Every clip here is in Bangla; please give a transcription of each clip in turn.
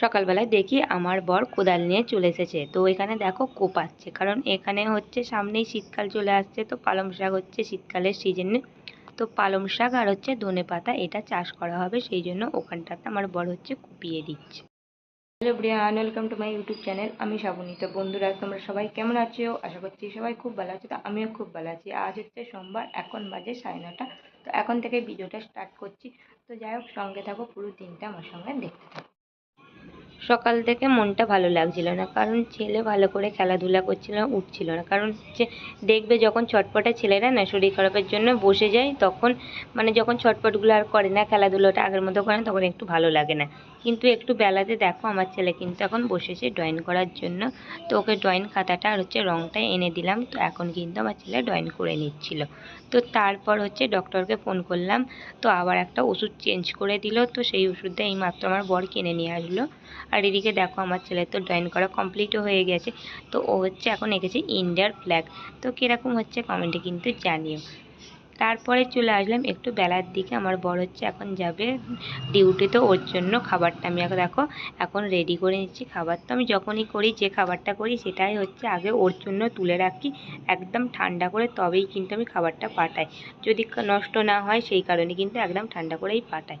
সকালবেলায় দেখি আমার বর কোদাল নিয়ে চলে এসেছে। তো এখানে দেখো কোপাচ্ছে। কারণ এখানে হচ্ছে সামনেই শীতকাল চলে আসছে, তো পালং শাক হচ্ছে শীতকালের সিজনে তো পালং শাক আর হচ্ছে ধনে পাতা এটা চাষ করা হবে, সেই জন্য ওখানটাতে আমার বর হচ্ছে কুপিয়ে দিচ্ছে। Hello Brian welcome to my YouTube channel. আমি শ্রাবণী তো বন্ধুরা, তোমরা সবাই কেমন আছো? আশা করছি সবাই খুব ভালো আছো। তো আমিও খুব ভালো আছি। আজ হচ্ছে সোমবার, এখন বাজে সাড়ে নটা। তো এখন থেকে ভিডিওটা স্টার্ট করছি। তো যাই হোক, সঙ্গে থাকো, পুরো দিনটা আমার সঙ্গে দেখতে থাকো। সকাল থেকে মনটা ভালো লাগছিল না। কারণ ছেলে ভালো করে খেলাধুলা করছিল না উঠছিল না। কারণ হচ্ছে দেখবে যখন ছটপটে ছেলেরা না শরীর খারাপের জন্য বসে যায়, তখন মানে যখন ছটপটগুলো আর করে না খেলাধুলোটা আগের মতো করে না, তখন একটু ভালো লাগে না। কিন্তু একটু বেলাতে দেখো আমার ছেলে কিন্তু এখন বসেছে ড্রয়িং করার জন্য। তো ওকে ড্রয়িং খাতাটা আর হচ্ছে রঙটা এনে দিলাম। তো এখন কিন্তু আমার ছেলে ড্রয়িং করে নিচ্ছিল। তো তারপর হচ্ছে ডক্টরকে ফোন করলাম। তো আবার একটা ওষুধ চেঞ্জ করে দিল। তো সেই ওষুধটা এই মাত্র আমার বর কিনে নিয়ে আসলো। আর এদিকে দেখো আমার ছেলের তো ড্রয়িং করা কমপ্লিটও হয়ে গেছে। তো ও হচ্ছে এখন এঁকেছে ইন্ডিয়ার ফ্ল্যাগ তো কীরকম হচ্ছে কমেন্টে কিন্তু জানিও। তারপরে চলে আসলাম একটু বেলার দিকে। আমার বড় হচ্ছে এখন যাবে ডিউটিতে ওর জন্য খাবারটা আমি এখন দেখো, এখন রেডি করে নিচ্ছি। খাবার তো আমি যখনই করি, যে খাবারটা করি সেটাই হচ্ছে আগে ওর জন্য তুলে রাখি। একদম ঠান্ডা করে তবেই কিন্তু আমি খাবারটা পাঠাই। যদি নষ্ট না হয় সেই কারণে কিন্তু একদম ঠান্ডা করেই পাঠাই।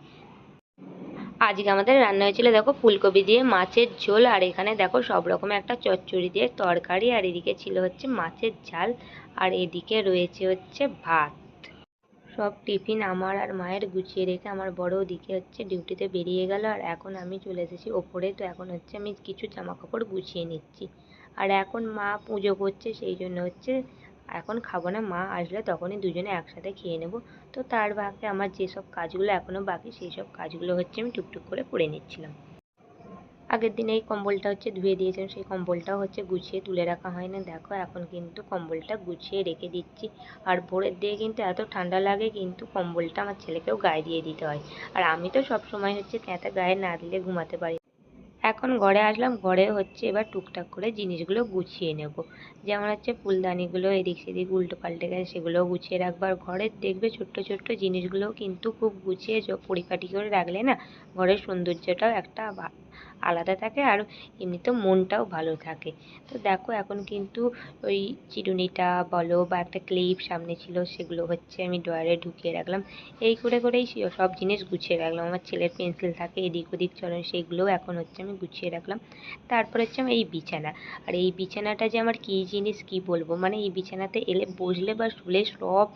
আজকে আমাদের রান্না হয়েছিল, দেখো, ফুলকপি দিয়ে মাছের ঝোল, আর এখানে দেখো, সব রকম একটা চচ্চড়ি দিয়ে তরকারি, আর এদিকে ছিল হচ্ছে মাছের ঝাল, আর এদিকে রয়েছে হচ্ছে ভাত। সব টিফিন আমার আর মায়ের গুছিয়ে রেখে আমার বড় ওদিকে হচ্ছে ডিউটিতে বেরিয়ে গেল, আর এখন আমি চলে এসেছি ওপরে, তো এখন হচ্ছে আমি কিছু জামা কাপড় গুছিয়ে নিচ্ছি। আর এখন মা পুজো করছে, সেই জন্য হচ্ছে এখন খাব না, মা আসলে তখনই দুজনে একসাথে খেয়ে নেব। তো তার বাকি আমার যেসব কাজগুলো এখনও বাকি, সেই সব কাজগুলো হচ্ছে আমি টুকটুক করে করে নিচ্ছিলাম। আগের দিনে এই কম্বলটা হচ্ছে ধুয়ে দিয়েছিলাম, সেই কম্বলটাও হচ্ছে গুছিয়ে তুলে রাখা হয় না। দেখো, এখন কিন্তু কম্বলটা গুছিয়ে রেখে দিচ্ছি। আর ভোরের দিকে কিন্তু এত ঠান্ডা লাগে, কিন্তু কম্বলটা আমার ছেলেকেও গায়ে দিয়ে দিতে হয়। আর আমি তো সব সময় হচ্ছে ক্যাঁথা গায়ে না দিলে ঘুমাতে পারি এখন ঘরে আসলাম, ঘরে হচ্ছে এবার টুকটাক করে জিনিসগুলো গুছিয়ে নেব। যেমন হচ্ছে ফুলদানিগুলো এদিক সেদিক উল্টো পাল্টে গেছে, সেগুলোও গুছিয়ে রাখব। আর ঘরের দেখবে ছোট্ট ছোট্ট জিনিসগুলোও কিন্তু খুব গুছিয়ে পরিপাটি করে রাখলে না, ঘরের সৌন্দর্যটাও একটা আলাদা থাকে আর এমনিতেও মনটাও ভালো থাকে। তো দেখো এখন কিন্তু ওই চিরুনিটা বলো বা একটা ক্লিপ সামনে ছিল সেগুলো হচ্ছে আমি ড্রয়ারে ঢুকিয়ে রাখলাম। এই করে করেই সব জিনিস গুছিয়ে রাখলাম। আমার ছেলের পেন্সিল থাকে, এদিক ওদিক চলে, সেগুলোও এখন হচ্ছে আমি গুছিয়ে রাখলাম। তারপর হচ্ছে আমার এই বিছানা। আর এই বিছানাটা যে আমার কী জিনিস, কি বলব? মানে এই বিছানাতে এলে বসলে বা শুলে সব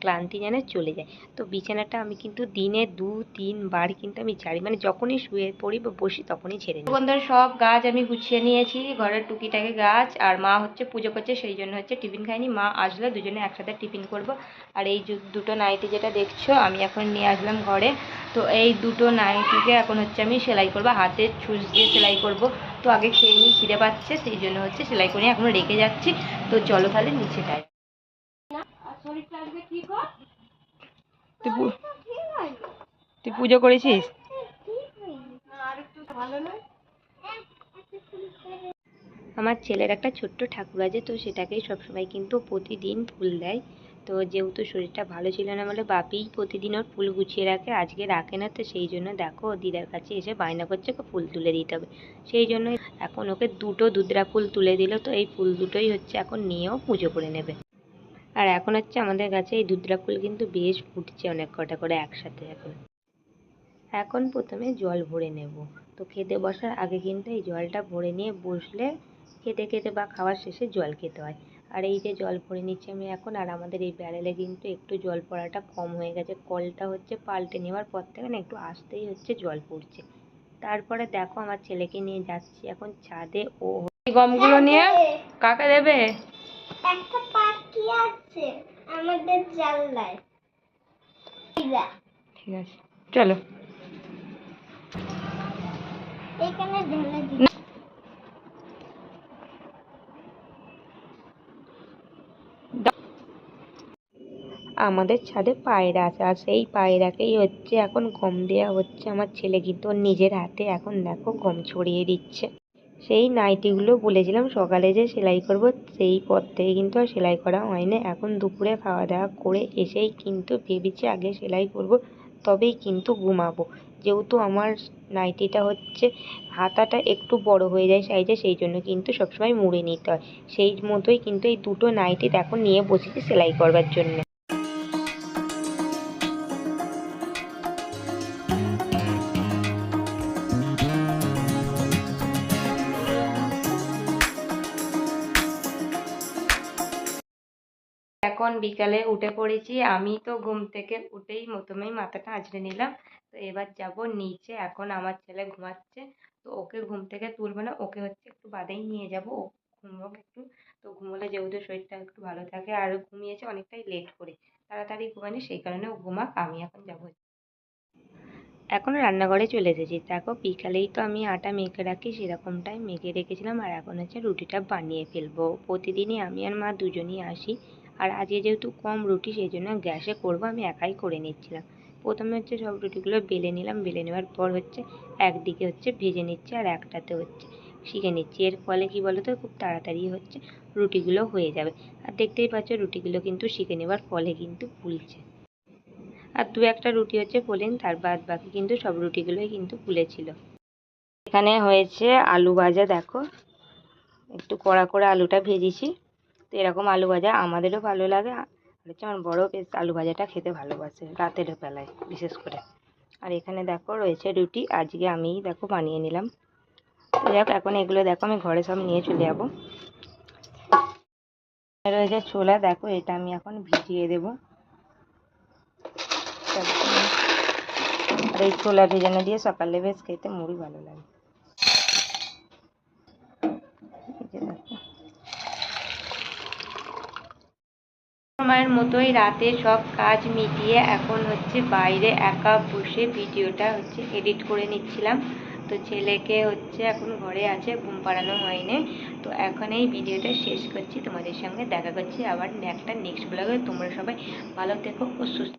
ক্লান্তি যেন চলে যায়। তো বিছানাটা আমি কিন্তু দিনে দু তিনবার কিন্তু আমি ঝাড়ি। মানে যখনই শুয়ে পড়ি বা বসি তখনই ছেড়ে নিই। বন্ধুরা সব গাছ আমি গুছিয়ে নিয়েছি ঘরের টুকিটাকে গাছ আর মা হচ্ছে পুজো করছে সেই জন্য হচ্ছে টিফিন খাইনি। মা আসলে দুজনে একসাথে টিফিন করব। আর এই দুটো নাইটি যেটা দেখছ আমি এখন নিয়ে আসলাম ঘরে। তো এই দুটো নাইটিকে এখন হচ্ছে আমি সেলাই করব হাতের ছুঁচ দিয়ে সেলাই করব। তো আগে খেয়ে নিই খিদে পাচ্ছে সেই জন্য হচ্ছে সেলাই করে এখন রেখে যাচ্ছি। তো চলো তাহলে নিচে যাই। তুই পুজো করেছিস? আমার ছেলের একটা ছোট্ট ঠাকুর আছে, তো সেটাকেই সবসময় কিন্তু প্রতিদিন ফুল দেয়। তো যেহেতু শরীরটা ভালো ছিল না বলে বাপিই প্রতিদিন ওর ফুল গুছিয়ে রাখে, আজকে রাখে না, তো সেই জন্য দেখো দিদার কাছে এসে বায়না করছে ওকে ফুল তুলে দিতে হবে। সেই জন্য এখন ওকে দুটো দুদরা ফুল তুলে দিল, তো এই ফুল দুটোই হচ্ছে এখন নিয়েও পুজো করে নেবে। আর এখন হচ্ছে আমাদের কাছে এই দুদরা ফুল কিন্তু বেশ ফুটছে অনেক কটা করে একসাথে এখন। এখন প্রথমে জল ভরে নেব। তো খেতে বসার আগে কিন্তু এই জলটা ভরে নিয়ে বসলে খেতে খেতে বা খাওয়ার শেষে জল খেতে হয়। আর এই যে জল ভরে নিচ্ছি আমি এখন আর আমাদের এই ব্যারেলে কিন্তু একটু জল পড়াটা কম হয়ে গেছে। কলটা হচ্ছে পাল্টে নেওয়ার পর থেকে না একটু আসতেই হচ্ছে জল পড়ছে। তারপরে দেখো আমার ছেলেকে নিয়ে যাচ্ছি এখন ছাদে। ও গমগুলো নিয়ে কাকে দেবে? একটা পাখি আছে আমাদের জানলায়। ঠিক আছে চলো। আমাদের ছাদে পায়রা আছে, আর সেই পায়রাকেই হচ্ছে এখন গম দেওয়া হচ্ছে। আমার ছেলে কিন্তু ওর নিজের হাতে এখন দেখো গম ছড়িয়ে দিচ্ছে। সেই নাইটিগুলো বলেছিলাম সকালে যে সেলাই করব, সেই পর থেকে কিন্তু আর সেলাই করা হয়নি। এখন দুপুরে খাওয়া দাওয়া করে এসেই কিন্তু ভেবেছি আগে সেলাই করব। তবেই কিন্তু ঘুমাবো। যেহেতু আমার নাইটিটা হচ্ছে হাতাটা একটু বড় হয়ে যায় সাইজে সেই জন্য কিন্তু সবসময় মুড়ে নিতে হয়। সেই মতোই কিন্তু এই দুটো নাইটি দেখো নিয়ে বসেছি সেলাই করবার জন্য। এখন বিকালে উঠে পড়েছি। আমি তো ঘুম থেকে উঠেই প্রথমেই মাথাটা আঁচড়ে নিলাম। তো এবার যাব নিচে। এখন আমার ছেলে ঘুমাচ্ছে। তো ওকে ঘুম থেকে তুলবো না, ওকে হচ্ছে একটু বাদেই নিয়ে যাব। ও ঘুমোক একটু। তো ঘুমোলে যেহেতু শরীরটা একটু ভালো থাকে আর ঘুমিয়েছে অনেকটাই লেট করে। তাড়াতাড়ি ঘুমায়নি, সেই কারণে ও ঘুমাক, আমি এখন যাব। এখন রান্নাঘরে চলে এসেছি। দেখো বিকালেই তো আমি আটা মেখে রাখি, সেরকমটাই মেখে রেখেছিলাম। আর এখন হচ্ছে রুটিটা বানিয়ে ফেলব। প্রতিদিনই আমি আর মা দুজনই আসি। আর আজকে যেহেতু কম রুটি, সেই জন্য গ্যাসে করব, আমি একাই করে নিচ্ছিলাম। প্রথমে হচ্ছে সব রুটিগুলো বেলে নিলাম, বেলে নেওয়ার পর হচ্ছে একদিকে হচ্ছে ভেজে নিচ্ছি আর একটাতে হচ্ছে শিখে নিচ্ছি। এর ফলে কি বলো তো খুব তাড়াতাড়ি হচ্ছে রুটিগুলো হয়ে যাবে। আর দেখতেই পাচ্ছ, রুটিগুলো কিন্তু শিখে নেওয়ার ফলে কিন্তু ফুলছে। আর দু একটা রুটি হচ্ছে ফোলেন, তার বাদ বাকি কিন্তু সব রুটিগুলোই কিন্তু ফুলেছিল। এখানে হয়েছে আলু ভাজা, দেখো। একটু কড়া করে আলুটা ভেজেছি। তো এরকম আলু ভাজা আমাদেরও ভালো লাগে। আর হচ্ছে আমার বড় বেশ আলু ভাজাটা খেতে ভালোবাসে রাতের বেলায়, বিশেষ করে। আর এখানে দেখো রয়েছে রুটি, আজকে আমিই দেখো বানিয়ে নিলাম। তো যাক, এখন এগুলো দেখো আমি ঘরে সব নিয়ে চলে যাব। রয়েছে ছোলা, দেখো এটা আমি এখন ভিজিয়ে দেবো। আর এই ছোলা ভেজানো দিয়ে সকালে বেশ খেতে মুড়ি ভালো লাগে। সময়ের মতোই রাতে সব কাজ মিটিয়ে এখন হচ্ছে বাইরে একা বসে ভিডিওটা হচ্ছে এডিট করে নিচ্ছিলাম। তো ছেলেকে হচ্ছে এখন ঘরে আছে, ঘুম পাড়ানো হয়নি। তো এখন এই ভিডিওটা শেষ করছি। তোমাদের সঙ্গে দেখা করছি আবার একটা নেক্সট ব্লগে তোমরা সবাই ভালো থেকো ও সুস্থ